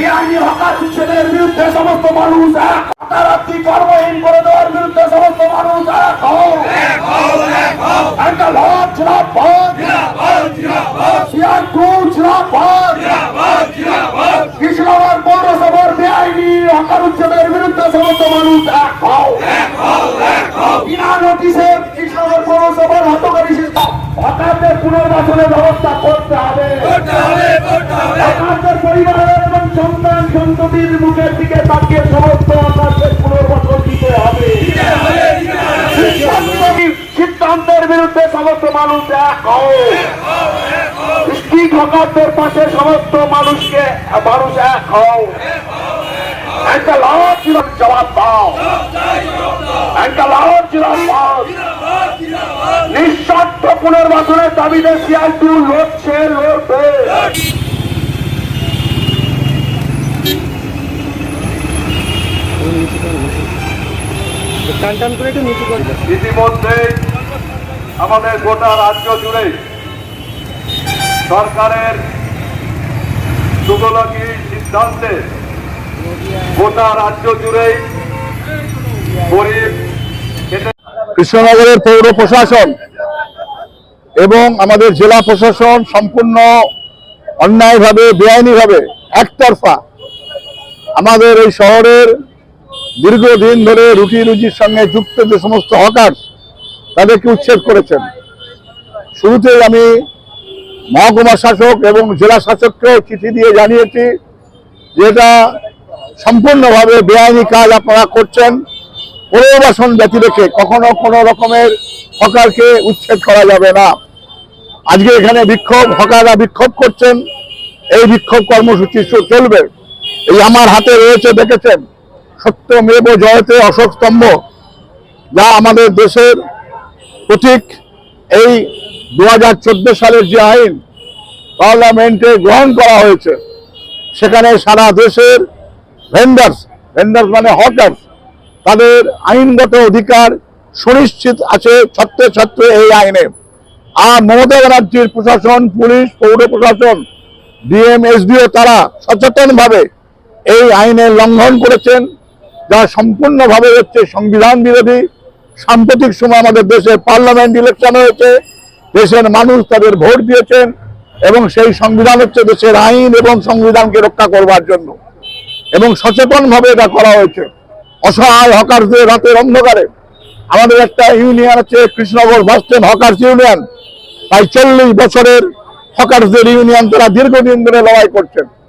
বেআইনি হকার উচ্ছেদের বিরুদ্ধে সমস্ত মানুষ এক। রাত্রি কর্মহীন করে দেওয়ার বিরুদ্ধে সমস্ত মানুষ এক হও। পৌরসভার বেআইনি হকার উচ্ছেদের বিরুদ্ধে সমস্ত মানুষ এক হও। বিনা নোটিশে কৃষ্ণনগর পৌরসভার হতকারী হকারদের পুনর্বাসনের ব্যবস্থা করতে হবে। হকারদের পরিবারের সমস্ত মানুষ এক হও। পাশে সমস্ত মানুষকে মানুষ এক হও। একটা জবাব দাও। একটা নিঃস্বার্থ পুনর্বাসনের দাবিতে লড়ছে লড়বে। টান টান করে একটু নিচু করে। ইতিমধ্যে আমাদের গোটা রাজ্য জুড়ে সরকারের সুগলকি সিদ্ধান্তে গোটা রাজ্য জুড়েই গরিব কৃষ্ণনগরের পৌর প্রশাসন এবং আমাদের জেলা প্রশাসন সম্পূর্ণ অন্যায়ভাবে, বেআইনিভাবে একতরফা আমাদের এই শহরের দীর্ঘদিন ধরে রুটি রুজির সঙ্গে যুক্ত যে সমস্ত হকার তাদেরকে উচ্ছেদ করেছেন। শুরুতেই আমি মহকুমা শাসক এবং জেলা শাসককেও চিঠি দিয়ে জানিয়েছি যে এটা সম্পূর্ণভাবে বেআইনি কাজ আপনারা করছেন। পুনর্বাসন ব্যতি রেখে কখনো কোনো রকমের হকারকে উচ্ছেদ করা যাবে না। আজকে এখানে বিক্ষোভ, হকাররা বিক্ষোভ করছেন। এই বিক্ষোভ কর্মসূচি চলবে। এই আমার হাতে রয়েছে, দেখেছেন? সত্যমেব জয়তে অশোক স্তম্ভ, যা আমাদের দেশের প্রতীক, এই দু হাজার চোদ্দ সালের যে আইন পার্লামেন্টে গ্রহণ করা হয়েছে, সেখানে সারা দেশের ভেন্ডার্স ভেন্ডার্স মানে হকার্স তাদের আইনগত অধিকার সুনিশ্চিত আছে ছত্রে ছত্রে এই আইনে। আর মমতা ব্যানার্জির প্রশাসন, পুলিশ, পৌর প্রশাসন ডিএম এসডিও তারা সচেতনভাবে এই আইনের লঙ্ঘন করেছেন, যা সম্পূর্ণভাবে হচ্ছে সংবিধান বিরোধী। সাম্প্রতিক সময় আমাদের দেশে পার্লামেন্ট ইলেকশন হয়েছে, দেশের মানুষ তাদের ভোট দিয়েছেন, এবং সেই সংবিধান হচ্ছে দেশের আইন এবং সংবিধানকে রক্ষা করবার জন্য। এবং সচেতনভাবে এটা করা হয়েছে। অসহায় হকারদের রাতের অন্ধকারে। আমাদের একটা ইউনিয়ন আছে, কৃষ্ণনগর বাস্টেন হকার্স ইউনিয়ন প্রায় চল্লিশ বছরের হকার্সদের ইউনিয়ন তারা দীর্ঘদিন ধরে লড়াই করছেন।